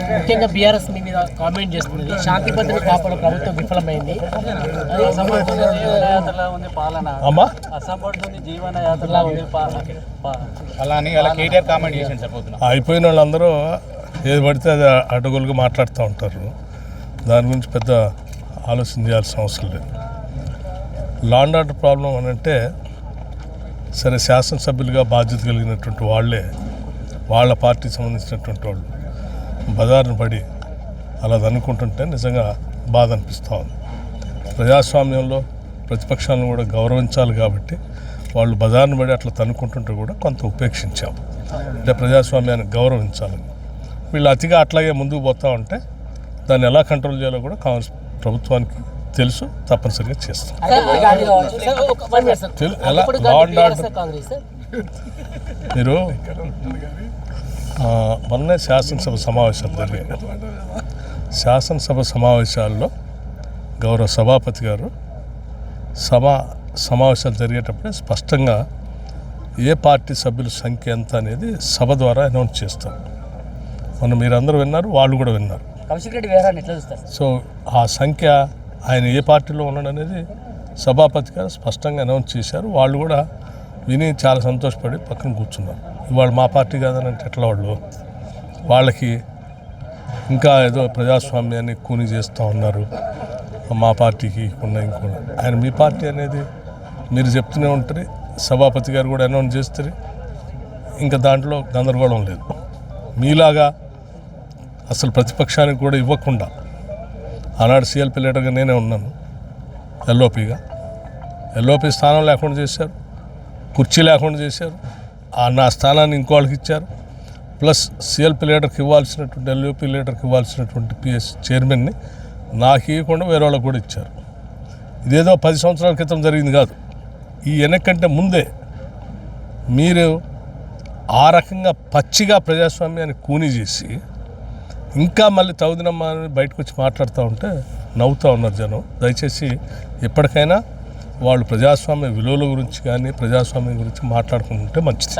ముఖ్యంగా బీఆర్ఎస్ మీ మీద కామెంట్ చేస్తున్నది. శాంతి భద్రత కాపాడు ప్రభుత్వం విఫలమైంది. అయిపోయిన వాళ్ళందరూ ఏది పడితే అది అడ్డగోలుగా మాట్లాడుతూ ఉంటారు. దాని గురించి పెద్ద ఆలోచన చేయాల్సిన అవసరం లేదు. లాండ్ ఆర్డర్ ప్రాబ్లం అని అంటే సరే శాసనసభ్యులుగా బాధ్యత కలిగినటువంటి వాళ్ళే వాళ్ళ పార్టీకి సంబంధించినటువంటి వాళ్ళు. బజారును పడి అలా అనుకుంటుంటే నిజంగా బాధ అనిపిస్తూ ఉంది. ప్రజాస్వామ్యంలో ప్రతిపక్షాలను కూడా గౌరవించాలి కాబట్టి వాళ్ళు బజార్ను పడి అట్లా తనుకుంటుంటే కూడా కొంత ఉపేక్షించాం. అంటే ప్రజాస్వామ్యాన్ని గౌరవించాలని. వీళ్ళు అతిగా అట్లాగే ముందుకు పోతా ఉంటే దాన్ని ఎలా కంట్రోల్ చేయాలో కూడా కాంగ్రెస్ ప్రభుత్వానికి తెలుసు తప్పనిసరిగా చేస్తాం. ఎలా? మీరు మొన్నే శాసనసభ సమావేశాలు జరిగాయి శాసనసభ సమావేశాల్లో గౌరవ సభాపతి గారు సమా సమావేశాలు జరిగేటప్పుడే స్పష్టంగా ఏ పార్టీ సభ్యుల సంఖ్య ఎంత అనేది సభ ద్వారా అనౌన్స్ చేస్తారు. మొన్న మీరందరూ విన్నారు వాళ్ళు కూడా విన్నారు. సో ఆ సంఖ్య ఆయన ఏ పార్టీలో ఉన్నాడు అనేది సభాపతి గారు స్పష్టంగా అనౌన్స్ చేశారు. వాళ్ళు కూడా విని చాలా సంతోషపడి పక్కన కూర్చున్నారు. ఇవాళ మా పార్టీ కాదని అంటే ఎట్లా వాళ్ళు? వాళ్ళకి ఇంకా ఏదో ప్రజాస్వామ్యాన్ని కూని చేస్తూ ఉన్నారు. మా పార్టీకి ఉన్న ఇంకో ఆయన మీ పార్టీ అనేది మీరు చెప్తూనే ఉంటారు సభాపతి గారు కూడా అనౌన్స్ చేస్తారు ఇంకా దాంట్లో గందరగోళం లేదు. మీలాగా అసలు ప్రతిపక్షానికి కూడా ఇవ్వకుండా ఆనాడు సిఎల్పి లీడర్గా నేనే ఉన్నాను. ఎల్ఓపిగా. ఎల్ఓపి స్థానం లేకుండా చేశారు. కుర్చీ లేకుండా చేశారు. నా స్థానాన్ని ఇంకోళ్ళకి ఇచ్చారు. ప్లస్ సిఎల్పి లీడర్కి ఇవ్వాల్సినటువంటి ఎల్ఓపి లీడర్కి ఇవ్వాల్సినటువంటి పిఎస్ చైర్మన్ని నాకు ఇవ్వకుండా వేరే వాళ్ళకి కూడా ఇచ్చారు. ఇదేదో పది సంవత్సరాల క్రితం జరిగింది కాదు. ఈ వెనకంటే ముందే మీరు ఆ రకంగా పచ్చిగా ప్రజాస్వామ్యాన్ని కూని చేసి ఇంకా మళ్ళీ తగుదినమ్మా అని బయటకు వచ్చి మాట్లాడుతూ ఉంటే నవ్వుతూ ఉన్నారు జనం. దయచేసి ఎప్పటికైనా వాళ్ళు ప్రజాస్వామ్య విలువల గురించి కానీ ప్రజాస్వామ్యం గురించి మాట్లాడుకుంటుంటే మంచిది.